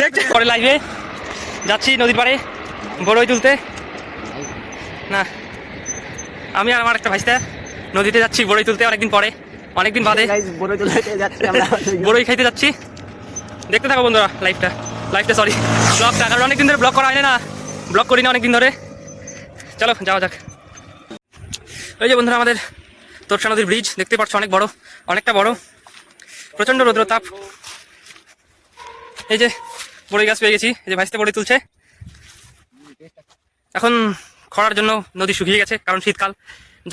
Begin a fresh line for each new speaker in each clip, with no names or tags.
দেখছ পরে লাইভে যাচ্ছি নদীর পাড়ে। বড়ই তুলতে। না, আমি আর আমার একটা ভাইস্তা। নদীতে যাচ্ছি বড়ই তুলতে অনেকদিন পরে। অনেকদিন বাদে। বড়ই খাইতে যাচ্ছি। দেখতে থাকো বন্ধুরা লাইভটা লাইভটা সরি ব্লগটা কারণ অনেকদিন ধরে ব্লগ করা হয় না। ব্লগ করি না অনেকদিন ধরে। চলো, যাওয়া যাক। ওই যে বন্ধুরা আমাদের তোরসা নদীর ব্রিজ দেখতে পাচ্ছ অনেক বড় অনেকটা বড়। প্রচণ্ড রৌদ্র তাপ এই যে বড়ই গাছ পেয়ে গেছি এই যে ভাইস্তে বড়ি তুলছে। এখন খরার জন্য নদী শুকিয়ে গেছে কারণ শীতকাল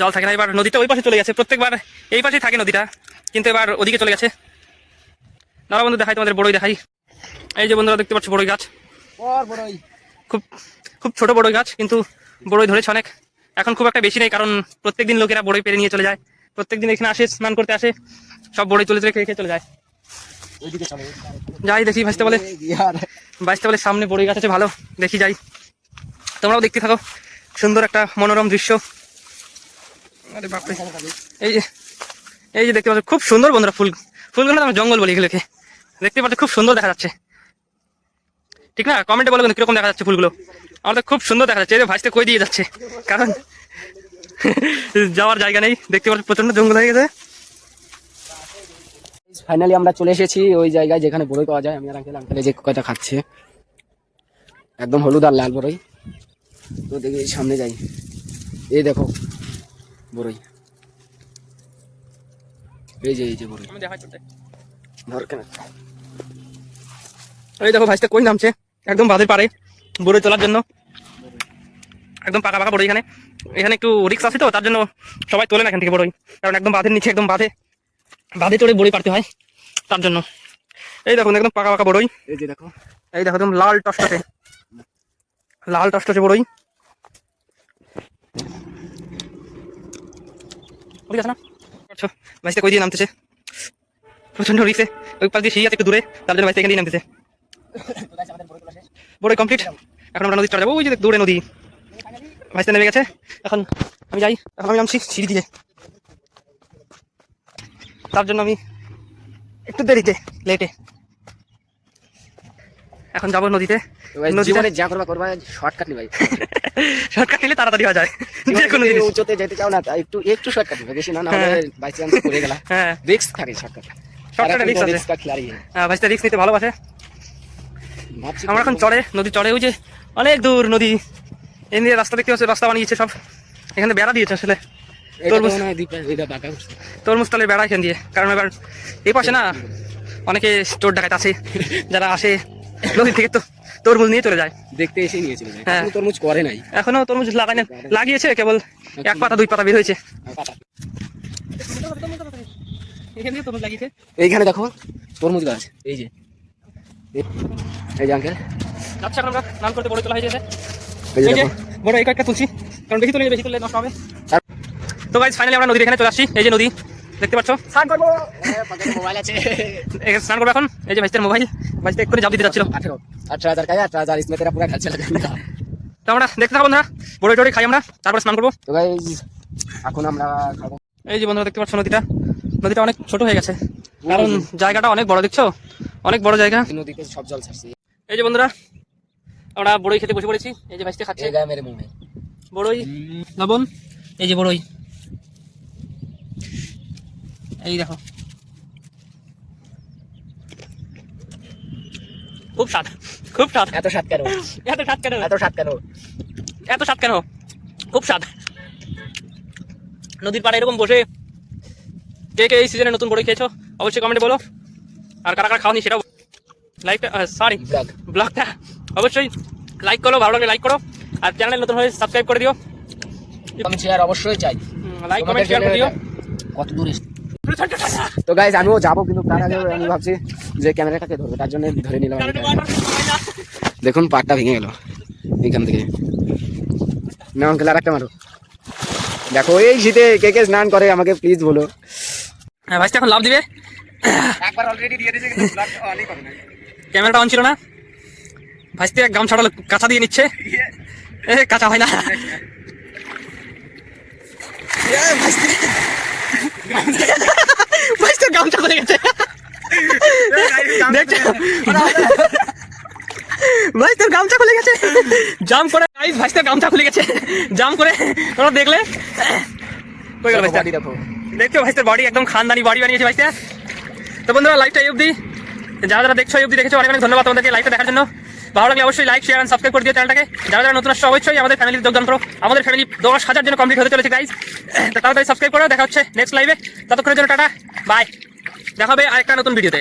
জল থাকে না। এবার নদীটা ওই পাশে চলে গেছে প্রত্যেকবার এই পাশেই থাকে নদীটা কিন্তু এবার ওদিকে চলে গেছে। দাঁড়া বন্ধু দেখাই তোমাদের বড়ই দেখাই। এই যে বন্ধুরা দেখতে পাচ্ছ বড়ই গাছ।
বড়
খুব খুব ছোট বড়ই গাছ কিন্তু বড়ই ধরেছে অনেক। এখন খুব একটা বেশি নেই কারণ প্রত্যেকদিন লোকেরা বড়ই পেরে নিয়ে চলে যায়। প্রত্যেকদিন এখানে আসে স্নান করতে আসে সব বড়ই তুলে তুলে খেয়ে চলে যায়। যাই দেখি ভাসতে বলে। বাইশটা বলে সামনে বড়ই গাছ আছে ভালো দেখি যাই। তোমরাও দেখতে থাকো সুন্দর একটা মনোরম দৃশ্য। আরে বাপরে। এই যে এই যে দেখতে পাচ্ছ খুব সুন্দর বন্ধুরা ফুল ফুলগুলো আমরা জঙ্গল বলি এগুলোকে। দেখতে পাচ্ছ খুব সুন্দর দেখা যাচ্ছে। ঠিক না? কমেন্টে বলো কিন্তু কীরকম দেখা যাচ্ছে ফুলগুলো। আমাদের খুব সুন্দর দেখা যাচ্ছে এই যে ভাইসতে কই দিয়ে যাচ্ছে। কারণ যাওয়ার জায়গা নেই দেখতে পাচ্ছ প্রচণ্ড জঙ্গল হয়ে গেছে।
ফাইনালি আমরা চলে এসেছি ওই জায়গায় যেখানে বড়ই পাওয়া যায়। আমি আর আঙ্কেল আঙ্কেলে যে কয়টা খাচ্ছে। একদম হলুদ আর লাল বড়ই। তো দেখি সামনে যাই। এই দেখো বড়ই। এই যে এই যে বড়ই। ধর কেন?
এই দেখো ভাইসটা কই নামছে? একদম বাঁধের পারে বড়ই তোলার জন্য। একদম পাকা পাকা বড়ই এখানে। এখানে একটু রিক্স আছে তো তার জন্য সবাই তোলে না এখান থেকে বড়ই কারণ একদম বাঁধের নিচে একদম বাঁধে। বাঁধে চড়ে বড়ি পারতে হয় তার জন্য। এই দেখুন একদম পাকা পাকা বড়ই
এই যে দেখো।
এই দেখো একদম লাল টসটসে। লাল টসটসে বড়ই আছে না। ভাইসটা কই দিয়ে নামতেছে? প্রচণ্ড রিক্সে ওই পাশ দিয়ে সেই আছে একটু দূরে তার জন্য ভাইসটা এখানে নামতেছে। বড় কমপ্লিট এখন আমরা চলে যাব ওই যে দূরে নদী। ভাইসটা নেমে গেছে। এখন আমি যাই এখন আমি নামছি সিঁড়ি দিয়ে। তার জন্য আমি একটু দেরিতে লেটে এখন যাব নদীতে। নদীতে
যা করবা করবা শর্টকাট
শর্টকাট নিলে তাড়াতাড়ি হওয়া যায়। যে কোনো জিনিস।
উঁচুতে যেতে চাও না একটু একটু শর্টকাট নিবে বেশি না না
হ্যাঁ।
বাই চান্স পড়ে গেলা।
হ্যাঁ।
রিস্ক থাকে শর্টকাট
আছে।
রিস্ক
ভাইসটা নিতে ভালোবাসে। আমরা এখন চড়ে নদী চড়ে ওই যে অনেক দূর নদী। এমনি রাস্তা দেখতে পাচ্ছি রাস্তা বানিয়েছে সব। এখানে বেড়া দিয়েছে আসলে। তরমুজ। তরমুজ তালের বেড়া এখান দিয়ে। কারণ এবার এই পাশে না অনেকে স্টোর ডাকাত আছে যারা আসে নদী থেকে তো তরমুজ নিয়ে চলে যায়।
দেখতে এসে নিয়েছিল যায়।
হ্যাঁ।
এখনও তরমুজ করে নাই।
এখনও তরমুজ লাগাই না লাগিয়েছে কেবল এক পাতা দুই পাতা বের হয়েছে। এখান দিয়ে তরমুজ লাগিয়েছে।
এইখানে দেখো তরমুজ গাছ। এই যে। এই- যে আঙ্কেল
এখন আমরা স্নান করতে বড় তোলা গেছে।
এই যে
বড় এই কয়েকটা তুলছি কারণ বেশি তুলে বেশি তুললে নষ্ট হবে। তো গাইজ ফাইনালি আমরা নদীর এখানে চলে আসছি। এই যে নদী দেখতে পাচ্ছ?
স্নান করব। মোবাইল আছে।
স্নান করব এখন। এই যে ভাইস্তের মোবাইল ভাইস্তে এক্ষুনি জাপ দিতে যাচ্ছিল।
আঠেরো আঠারো হাজার আঠারো হাজার ইসমে তেরা পুরা
তো আমরা দেখতে থাকব বন্ধুরা। বড় টড়ি খাই আমরা। তারপরে স্নান করব।
তো গাইজ এখন আমরা খাব।
এই যে বন্ধুরা দেখতে পাচ্ছ নদীটা। নদীটা অনেক ছোট হয়ে গেছে। কারণ জায়গাটা অনেক বড় দেখছ? অনেক বড় জায়গা।
নদীতে সব জল ছাড়ছে।
এই যে বন্ধুরা আমরা বড়ই খেতে বসে পড়েছি। এই যে ভাইস্তে খাচ্ছে।
এই গায়ে মেরে
বড়ই। লবণ। এই যে বড়ই। এই দেখো। খুব স্বাদ। খুব স্বাদ।
এত স্বাদ কেন?
এত স্বাদ কেন?
এত স্বাদ কেন?
এত স্বাদ কেন? খুব স্বাদ। নদীর পাড়ে এরকম বসে কে কে এই সিজনে নতুন বড়ি খেয়েছো অবশ্যই কমেন্টে বলো। আর কারা কারা খাওনি সেটাও লাইকটা সরি
ব্লগ
ব্লগটা অবশ্যই লাইক করো ভালো লাগলে লাইক করো। আর চ্যানেল নতুন হয়ে সাবস্ক্রাইব করে দিও।
আমি শেয়ার অবশ্যই চাই।
লাইক কমেন্ট শেয়ার করে দিও।
কত দূর তো গাইজ আমিও যাব কিন্তু তার আগে আমি ভাবছি যে ক্যামেরাটাকে ধরবো তার জন্য ধরে নিলাম দেখুন পাটটা ভেঙে গেল। এখান থেকে। না আঙ্কেল আর একটা মারো। দেখো এই শীতে কে কে স্নান করে আমাকে প্লিজ বলো।
হ্যাঁ ভাইস্তে এখন লাভ দিবে?
একবার অলরেডি দিয়ে দিয়েছে কিন্তু ব্লগ অনই করে না
ক্যামেরাটা অন ছিল না? ভাসতে গাম ছাড়ালো কাঁচা দিয়ে নিচ্ছে। এ কাঁচা হয় না। ভাসতে। গামছা চলে গেছে। ভাই তোর গামছা খুলে গেছে। জাম করে গাইস ভাই তোর গামছা খুলে গেছে। জাম করে তোমরা দেখলে। কই গেল
ভাই দেখো।
ভাই তোর বডি একদম খানদানি বডি বানিয়েছে ভাই তো বন্ধুরা লাইভটা এই যারা যারা দেখছ এই অবধি দেখেছ, অনেক অনেক ধন্যবাদ তোমাদেরকে লাইভটা দেখার জন্য। ভালো লাগলে অবশ্যই লাইক শেয়ার সাবস্ক্রাইব করে দিও চ্যানেলটাকে যারা যারা নতুন আসছে, অবশ্যই আমাদের ফ্যামিলির যোগদান করো। আমাদের ফ্যামিলি দশ হাজার জন্য কমপ্লিট হতে চলেছে গাইজ তাড়াতাড়ি সাবস্ক্রাইব করো, দেখা হচ্ছে নেক্সট লাইভে ততক্ষণের জন্য টাটা বাই দেখা হবে আরেকটা নতুন ভিডিওতে